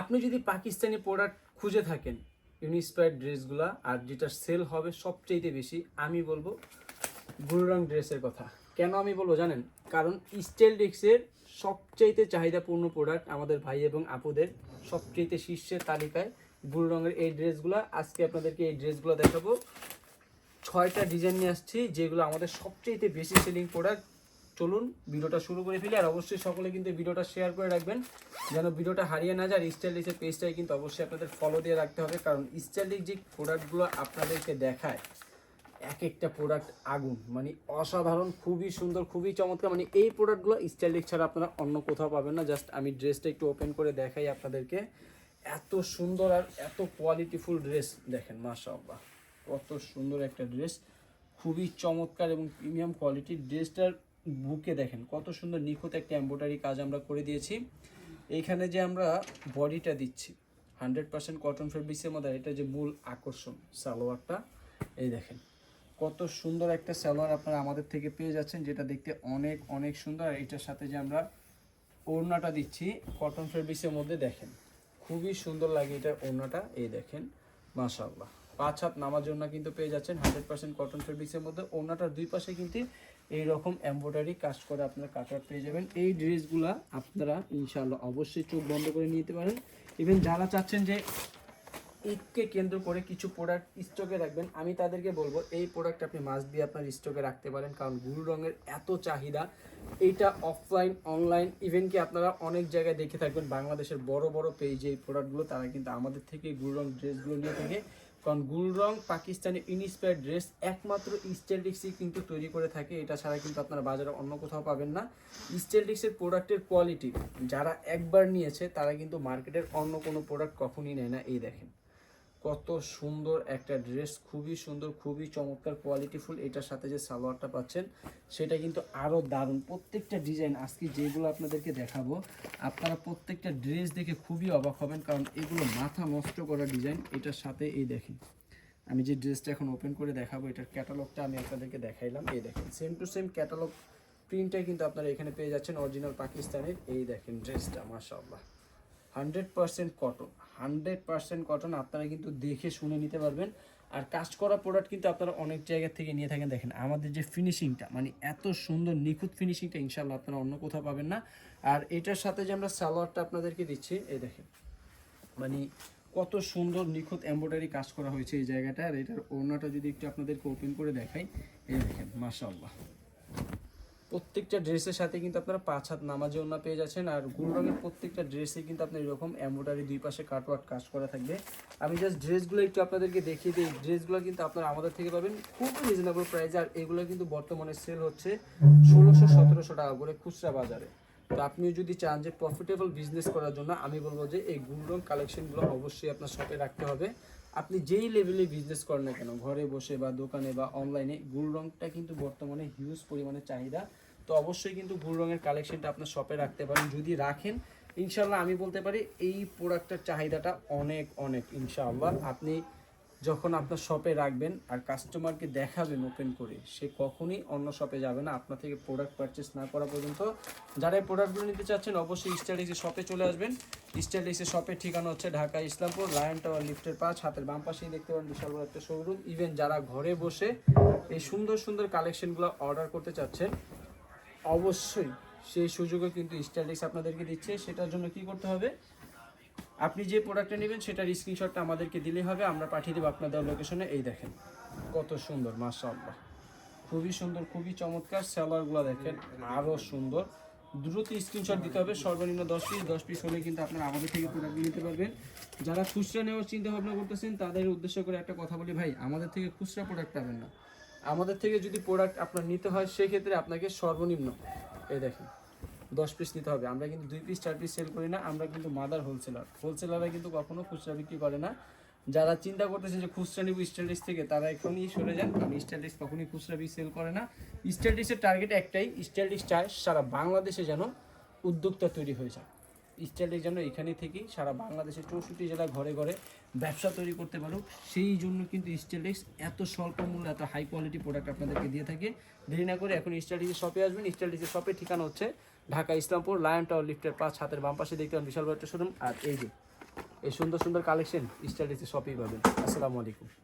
আপনি যদি পাকিস্তানি প্রোডাক্ট খুঁজে থাকেন ইউনিস্পায়ার ড্রেসগুলা আর যেটা সেল হবে সবচেয়ে বেশি, আমি বলব গুরুরং ড্রেসের কথা। কেন আমি বলব জানেন? কারণ স্টাইল ডেক্সের সবচাইতে চাহিদাপূর্ণ প্রোডাক্ট আমাদের ভাই এবং আপুদের সবচাইতে শীর্ষের তালিকায় গুরু রঙের এই ড্রেসগুলো আজকে আপনাদেরকে এই ড্রেসগুলো দেখাবো। ছয়টা ডিজাইন নিয়ে আসছি, যেগুলো আমাদের সবচাইতে বেশি সেলিং প্রোডাক্ট চলুন ভিডিওটা শুরু করে ফেলি আর অবশ্যই সকলে কিন্তু ভিডিওটা শেয়ার করে রাখবেন। যেন ভিডিওটা হারিয়ে না যায় স্টাইল ডিক্সের পেজটাই কিন্তু অবশ্যই আপনাদের ফলো দিয়ে রাখতে হবে, কারণ স্টাইল ডিক যে প্রোডাক্টগুলো আপনাদেরকে দেখায়, এক একটা প্রোডাক্ট আগুন মানে অসাধারণ, খুবই সুন্দর, খুবই চমৎকার মানে এই প্রোডাক্টগুলো স্টাইলিক ছাড়া আপনারা অন্য কোথাও পাবেন না জাস্ট আমি ড্রেসটা একটু ওপেন করে দেখাই আপনাদেরকে। এত সুন্দর আর এত কোয়ালিটিফুল ড্রেস দেখেন, মাশাআল্লাহ, কত সুন্দর একটা ড্রেস খুবই চমৎকার এবং প্রিমিয়াম কোয়ালিটির ড্রেসটার বুকে দেখেন, কত সুন্দর নিখুঁত একটা এম্ব্রয়ডারি কাজ আমরা করে দিয়েছি। এইখানে যে আমরা বডিটা দিচ্ছি হান্ড্রেড পার্সেন্ট কটন ফেব্রিক্সের মধ্যে এটা যে মূল আকর্ষণ সালোয়ারটা, এই দেখেন, কত সুন্দর একটা সালোয়ার আপনারা আমাদের থেকে পেয়ে যাচ্ছেন, যেটা দেখতে অনেক অনেক সুন্দর। আর এটার সাথে যে আমরা ওড়নাটা দিচ্ছি কটন ফেব্রিক্সের মধ্যে দেখেন, খুবই সুন্দর লাগে এটা ওড়নাটা, এই দেখেন, মাশাআল্লাহ। পাঁচ হাত নামার জন্য কিন্তু পেয়ে যাচ্ছেন হান্ড্রেড পার্সেন্ট কটন ফেব্রিক্সের মধ্যে, ওড়নাটার দুই পাশে কিন্তু এই রকম এমব্রয়ডারি কাজ করে আপনারা কাটার পেয়ে যাবেন। এই ড্রেসগুলা আপনারা ইনশাআল্লাহ অবশ্যই চোখ বন্ধ করে নিতে পারেন। ইভেন যারা চাচ্ছেন যে ঈদকে কেন্দ্র করে কিছু প্রোডাক্ট স্টকে রাখবেন, আমি তাদেরকে বলব, এই প্রোডাক্ট আপনি মাস্ট দিয়ে আপনার স্টকে রাখতে পারেন, কারণ গুরু রঙের এত চাহিদা। এইটা অফলাইন অনলাইন ইভেন কি আপনারা অনেক জায়গায় দেখে থাকবেন, বাংলাদেশের বড় বড় পেজে এই প্রোডাক্টগুলো তারা কিন্তু আমাদের থেকে গুরু রং ড্রেসগুলো নিয়ে থাকে। কারণ গুল রং পাকিস্তানি ইনস্পায়ার ড্রেস একমাত্র স্টেলডিক্সই কিন্তু তৈরি করে থাকে। এটা ছাড়া কিন্তু আপনারা বাজারে অন্য কোথাও পাবেন না। স্টেলডিক্সের প্রোডাক্টের কোয়ালিটি যারা একবার নিয়েছে, তারা কিন্তু মার্কেটের অন্য কোনো প্রোডাক্ট কখনই নেয় না। এই দেখেন। কত সুন্দর একটা ড্রেস, খুবই সুন্দর, খুবই চমৎকার কোয়ালিটিফুল এটার সাথে যে সালোয়ারটা পাচ্ছেন, সেটা কিন্তু আরও দারুণ। প্রত্যেকটা ডিজাইন আজকে যেগুলো আপনাদেরকে দেখাবো, আপনারা প্রত্যেকটা ড্রেস দেখে খুবই অবাক হবেন, কারণ এগুলো মাথা নষ্ট করা ডিজাইন, এটার সাথে এই দেখেন। আমি যে ড্রেসটা এখন ওপেন করে দেখাবো, এটার ক্যাটালগটা আমি আপনাদেরকে দেখাইলাম, এই দেখেন সেম টু সেম ক্যাটালগ প্রিন্টটাই কিন্তু আপনারা এখানে পেয়ে যাচ্ছেন অরিজিনাল পাকিস্তানের এই দেখেন ড্রেসটা, মাশাআল্লাহ। Hundred percent cotton hundred percent cotton আপনারা কিন্তু দেখে শুনে নিতে পারবেন। আর কাজ করা প্রোডাক্ট কিন্তু আপনারা অনেক জায়গা থেকে নিয়ে থাকেন। দেখেন, আমাদের যে ফিনিশিংটা মানে এত সুন্দর নিখুঁত ফিনিশিংটা ইনশাল্লাহ আপনারা অন্য কোথাও পাবেন না। আর এটার সাথে যে আমরা সালোয়ারটা আপনাদেরকে দিচ্ছি, এই দেখেন মানে কত সুন্দর নিখুঁত এমব্রয়ডারি কাজ করা হয়েছে এই জায়গাটা আর এটার ওড়নাটা যদি একটু আপনাদেরকে ওপেন করে দেখাই, এই দেখেন, মাশাআল্লাহ। প্রত্যেকটা ড্রেসের সাথে কিন্তু আপনারা পাঁচ হাত নামাজে ওনা পেয়ে যাচ্ছেন। আর গুল রঙের প্রত্যেকটা ড্রেসে কিন্তু আপনার এরকম এমব্রয়ডারি দুই পাশে কাটওয়ার্ক কাজ করা থাকবে। আমি জাস্ট ড্রেসগুলো একটু আপনাদেরকে দেখিয়ে দিই। ড্রেসগুলো কিন্তু আপনারা আমাদের থেকে পাবেন খুব রিজনেবল প্রাইসে আর এগুলো কিন্তু বর্তমানে সেল হচ্ছে ষোলোশো সতেরোশো টাকা করে খুচরা বাজারে। তো আপনিও যদি চান যে প্রফিটেবল বিজনেস করার জন্য, আমি বলব যে এই গুল রং কালেকশনগুলো অবশ্যই আপনার শপে রাখতে হবে। আপনি যেই লেভেলে বিজনেস করেন না কেন, ঘরে বসে বা দোকানে বা অনলাইনে গুল রংটা কিন্তু বর্তমানে হিউজ পরিমাণে চাহিদা। তো অবশ্যই কিন্তু ভুল রঙের কালেকশনটা আপনার শপে রাখতে পারেন। যদি রাখেন ইনশাল্লাহ আমি বলতে পারি এই প্রোডাক্টের চাহিদাটা অনেক অনেক, ইনশাআল্লাহ। আপনি যখন আপনার শপে রাখবেন আর কাস্টমারকে দেখাবেন ওপেন করে, সে কখনই অন্য শপে যাবে না। আপনার থেকে প্রোডাক্ট পারচেস না করা পর্যন্ত যারা এই প্রোডাক্টগুলো নিতে চাচ্ছেন, অবশ্যই স্টাইলিক্সের শপে চলে আসবেন। স্টাইলিক্সের শপের ঠিকানা হচ্ছে ঢাকা ইসলামপুর লায়ন টাওয়ার লিফটের পাঁচ, হাতের বাম পাশেই দেখতে পারেন বিশাল বড় একটা শোরুম ইভেন যারা ঘরে বসে এই সুন্দর সুন্দর কালেকশনগুলো অর্ডার করতে চাচ্ছেন অবশ্যই সেই সুযোগও কিন্তু স্টাইলিক্স আপনাদেরকে দিচ্ছে। সেটার জন্য কি করতে হবে? আপনি যে প্রোডাক্টটা নেবেন, সেটার স্ক্রিনশটটা আমাদেরকে দিলেই হবে। আমরা পাঠিয়ে দেবো আপনাদের লোকেশনে এই দেখেন, কত সুন্দর, মাশাআল্লাহ। খুবই সুন্দর, খুবই চমৎকার। সেলারগুলো দেখেন আরও সুন্দর। দ্রুত স্ক্রিনশট দিতে হবে। সর্বনিম্ন দশ পিস দশ পিস হলে কিন্তু আপনারা আমাদের থেকে প্রোডাক্ট নিতে পারবেন। যারা খুচরা নেওয়ার চিন্তা ভাবনা করতেছেন, তাদের উদ্দেশ্য করে একটা কথা বলি, ভাই, আমাদের থেকে খুচরা প্রোডাক্ট পাবেন না। আমাদের থেকে যদি প্রোডাক্ট আপনার নিতে হয়, সেক্ষেত্রে আপনাকে সর্বনিম্ন, এই দেখেন, দশ পিস নিতে হবে। আমরা কিন্তু দুই পিস চার পিস সেল করি না, আমরা কিন্তু মাদার হোলসেলার হোলসেলাররা কিন্তু কখনো খুচরা বিক্রি করে না। যারা চিন্তা করতেছে যে খুচরা নিব স্টাইলিশ থেকে, তারা এখনই সরে যান। কারণ স্টাইলিশ কখনই খুচরা বিক্রি সেল করে না। স্টাইলিশের টার্গেট একটাই স্টাইলিশ চায় সারা বাংলাদেশে যেন উদ্যোক্তা তৈরি হয়ে যায়। স্টাইলিশ যেন এখানে থেকেই সারা বাংলাদেশের চৌষট্টি জেলা ঘরে ঘরে ব্যবসা তৈরি করতে পারুক। সেই জন্য কিন্তু স্টাইলিশ এত স্বল্প মূল্যে, এত হাই কোয়ালিটি প্রোডাক্ট আপনাদেরকে দিয়ে থাকে। দেরি না করে এখন স্টাইলিশের শপে আসবেন। স্টাইলিশের শপের ঠিকানা হচ্ছে ঢাকা ইসলামপুর লায়ন টাওয়ার লিফটের পাঁচ হাতের বাম পাশে। দেখতে পাবেন বিশাল বড় শোরুম আর এই যে, এই সুন্দর সুন্দর কালেকশন স্টাইল ড্রেসে শপেই পাবেন। আসসালামু আলাইকুম।